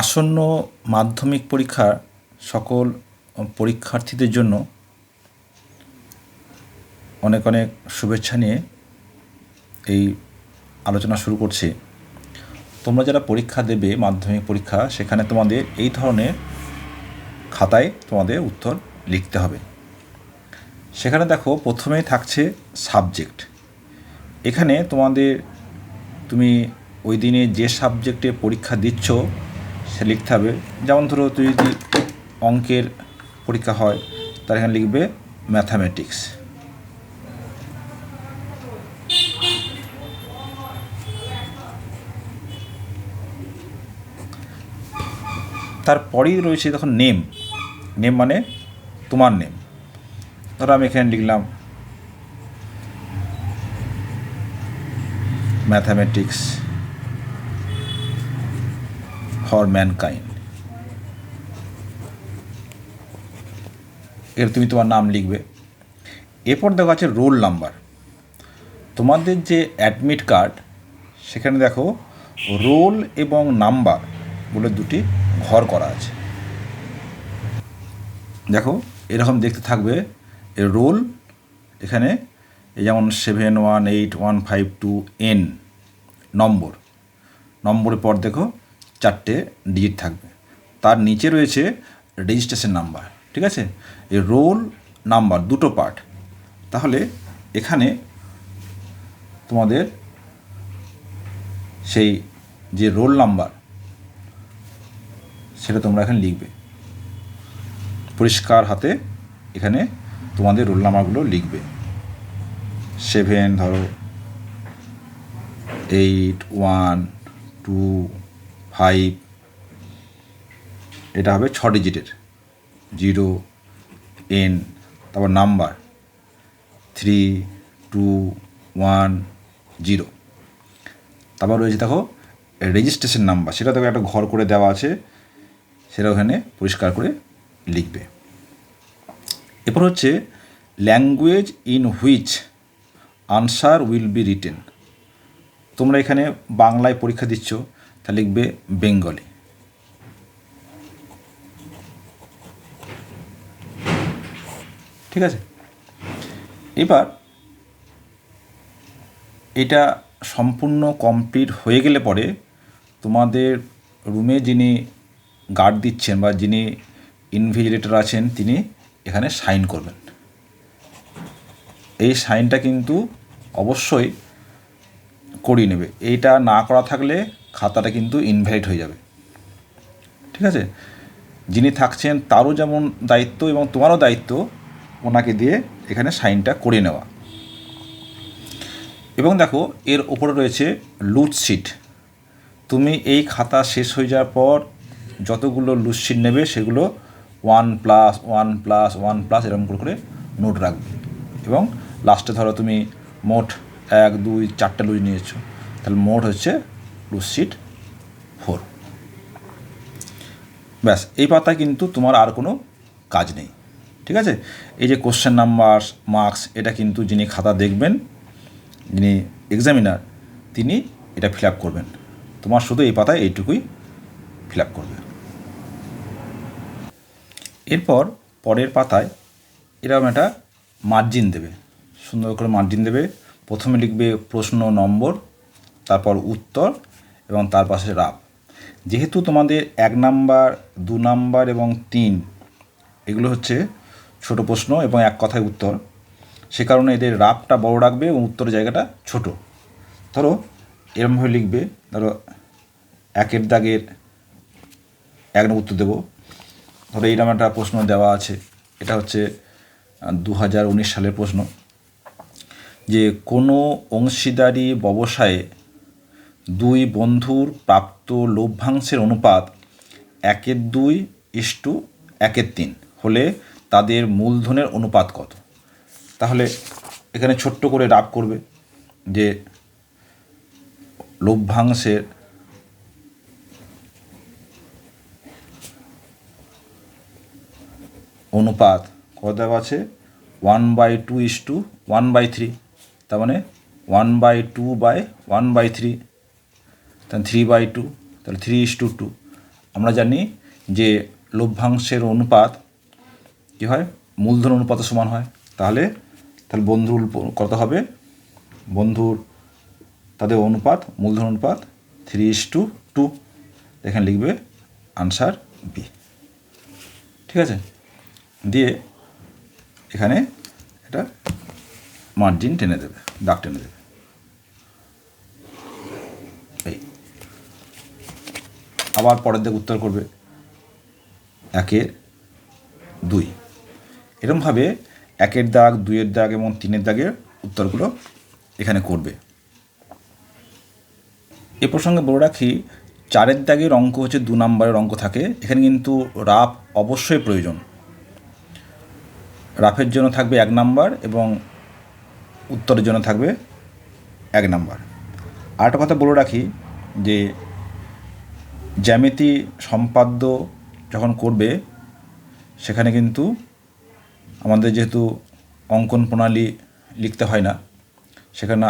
আসন্ন মাধ্যমিক পরীক্ষার সকল পরীক্ষার্থীদের জন্য অনেক অনেক শুভেচ্ছা নিয়ে এই আলোচনা শুরু করছি। তোমরা যারা পরীক্ষা দেবে, মাধ্যমিক পরীক্ষা, সেখানে তোমাদের এই ধরনের খাতায় তোমাদের উত্তর লিখতে হবে। সেখানে দেখো প্রথমেই থাকছে সাবজেক্ট। এখানে তোমাদের, তুমি ওই দিনে যে সাবজেক্টে পরীক্ষা দিচ্ছ সে লিখতে হবে। যেমন ধরো তুই যদি অঙ্কের পরীক্ষা হয় তার এখানে লিখবে ম্যাথামেটিক্স তারপরেই রয়েছে তখন নেম নেম মানে তোমার নেম ধরো আমি এখানে লিখলাম ম্যাথামেটিক্স ফর ম্যানকাইন্ড এর তুমি তোমার নাম লিখবে। এরপর দেখো আছে রোল নাম্বার তোমাদের যে অ্যাডমিট কার্ড সেখানে দেখো রোল এবং নাম্বার বলে দুটি ঘর করা আছে। দেখো, এরকম দেখতে থাকবে, এর রোল এখানে, এই যেমন seven one eight one five two N number. নম্বরের পর দেখো চারটে ডিজিট থাকবে। তার নিচে রয়েছে রেজিস্ট্রেশন নাম্বার ঠিক আছে? এই রোল নাম্বার দুটো পার্ট তাহলে এখানে তোমাদের সেই যে রোল নাম্বার সেটা তোমরা এখানে লিখবে। পরিষ্কার হাতে এখানে তোমাদের রোল নাম্বারগুলো লিখবে। সেভেন ধরো এইট ওয়ান টু ফাইভ, এটা হবে ছ ডিজিটের। জিরো, এন, তারপর number, three, two, one, zero. তারপর রয়েছে দেখো, রেজিস্ট্রেশন নাম্বার, সেটা দেখো একটা ঘর করে দেওয়া আছে, সেটা ওখানে পরিষ্কার করে লিখবে। এরপর হচ্ছে language in which answer will be written তোমরা এখানে বাংলায় পরীক্ষা দিচ্ছ। তা লিখবে বেঙ্গলি। ঠিক আছে? এবার এটা সম্পূর্ণ কমপ্লিট হয়ে গেলে পরে তোমাদের রুমে যিনি গার্ড দিচ্ছেন বা যিনি ইনভিজিলেটর আছেন, তিনি এখানে সাইন করবেন। এই সাইনটা কিন্তু অবশ্যই করিয়ে নেবে। এইটা না করা থাকলে খাতাটা কিন্তু ইনভ্যালিড হয়ে যাবে। ঠিক আছে? যিনি থাকছেন তারও যেমন দায়িত্ব এবং তোমারও দায়িত্ব, ওনাকে দিয়ে এখানে সাইনটা করে নেওয়া। এবং দেখো, এর ওপরে রয়েছে লুজ শিট তুমি এই খাতা শেষ হয়ে যাওয়ার পর যতগুলো লুজ শিট নেবে, সেগুলো one plus one plus one plus এরকম করে করে নোট রাখবে। এবং লাস্টে ধরো তুমি মোট এক, দুই, চারটে লুজ নিয়েছো। তাহলে মোট হচ্ছে লুজ শিট ফোর। ব্যাস, এই পাতায় কিন্তু তোমার আর কোনো কাজ নেই। ঠিক আছে? এই যে কোশ্চেন নাম্বার মার্কস এটা কিন্তু যিনি খাতা দেখবেন, যিনি এক্সামিনার তিনি এটা ফিল আপ করবেন। তোমার শুধু এই পাতায় এইটুকুই ফিল আপ করবে। এরপর পরের পাতায় এরকম একটা মার্জিন দেবে। সুন্দর করে মার্জিন দেবে। প্রথমে লিখবে প্রশ্ন নম্বর, তারপর উত্তর এবং তার পাশে রাব। যেহেতু তোমাদের এক নাম্বার, দু নাম্বার এবং তিন, এগুলো হচ্ছে ছোট প্রশ্ন এবং এক কথায় উত্তর, সে কারণে এদের রাবটা বড় রাখবে এবং উত্তরের জায়গাটা ছোট। ধরো এরমভাবে লিখবে, ধরো, একের দাগের এক উত্তর দেবো। ধরো এইরকম একটা প্রশ্ন দেওয়া আছে, এটা হচ্ছে দু হাজার উনিশ সালের প্রশ্ন। যে কোনো অংশীদারি ব্যবসায়ে দুই বন্ধুর প্রাপ্ত লভ্যাংশের অনুপাত একের দুই ইস্টু একের তিন হলে তাদের মূলধনের অনুপাত কত? তাহলে এখানে ছোট্ট করে রাব করবে যে লভ্যাংশের অনুপাত কত আছে? One by two is two one by three. তার মানে one by two by one by three তাহলে থ্রি বাই টু তাহলে থ্রি ইস টু টু আমরা জানি যে লভ্যাংশের অনুপাত কী হয়? মূলধন অনুপাতের সমান হয়। তাহলে তাহলে বন্ধুর কত হবে? বন্ধুর, তাদের অনুপাত, মূলধন অনুপাত থ্রি ইস টু টু এখানে লিখবে আনসার বি ঠিক আছে? দিয়ে এখানে এটা মার্জিন টেনে দেবে, দাগ টেনে দেবে। এই। আবার পরের দিকে উত্তর করবে। একের দুই। এরমভাবে একের দাগ, দুইয়ের দাগ এবং তিনের দাগের উত্তরগুলো এখানে করবে। এ প্রসঙ্গে বলে রাখি, চারের দাগের অঙ্ক হচ্ছে দু নম্বরের অঙ্ক থাকে। এখানে কিন্তু রাফ অবশ্যই প্রয়োজন। রাফের জন্য থাকবে এক নাম্বার এবং উত্তরের জন্য থাকবে এক নাম্বার। আরেকটা কথা বলে রাখি যে জ্যামিতি সম্পাদ্য যখন করবে, সেখানে কিন্তু আমাদের যেহেতু অঙ্কন প্রণালী লিখতে হয় না, সেখানে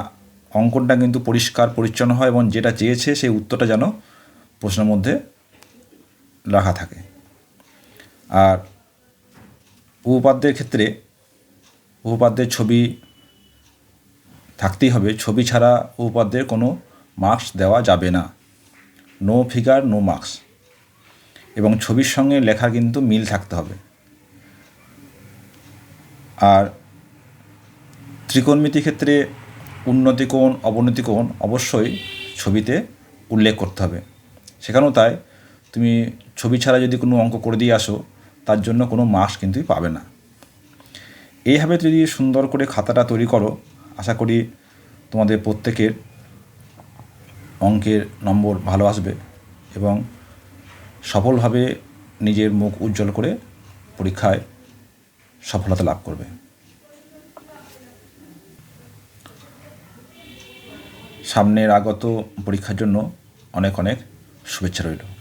অঙ্কনটা কিন্তু পরিষ্কার পরিচ্ছন্ন হয় এবং যেটা চেয়েছে সেই উত্তরটা যেন প্রশ্নের মধ্যে রাখা থাকে। আর উপপাদ্যের ক্ষেত্রে, উপপাদ্যের ছবি থাকতেই হবে। ছবি ছাড়া উপপাদ্যের কোনো মার্কস দেওয়া যাবে না। নো ফিগার নো মার্কস এবং ছবির সঙ্গে লেখা কিন্তু মিল থাকতে হবে। আর ত্রিকোণমিতির ক্ষেত্রে উন্নতি কোণ, অবনতি কোণ অবশ্যই ছবিতে উল্লেখ করতে হবে। সেখানেও তাই তুমি ছবি ছাড়া যদি কোনো অঙ্ক করে দিয়ে আসো, তার জন্য কোনো মার্কস কিন্তু পাবে না। এইভাবে যদি সুন্দর করে খাতাটা তৈরি করো আশা করি তোমাদের প্রত্যেকের অঙ্কের নম্বর ভালো আসবে এবং সফলভাবে নিজের মুখ উজ্জ্বল করে পরীক্ষায় সফলতা লাভ করবে। সামনের আগত পরীক্ষার জন্য অনেক অনেক শুভেচ্ছা রইল।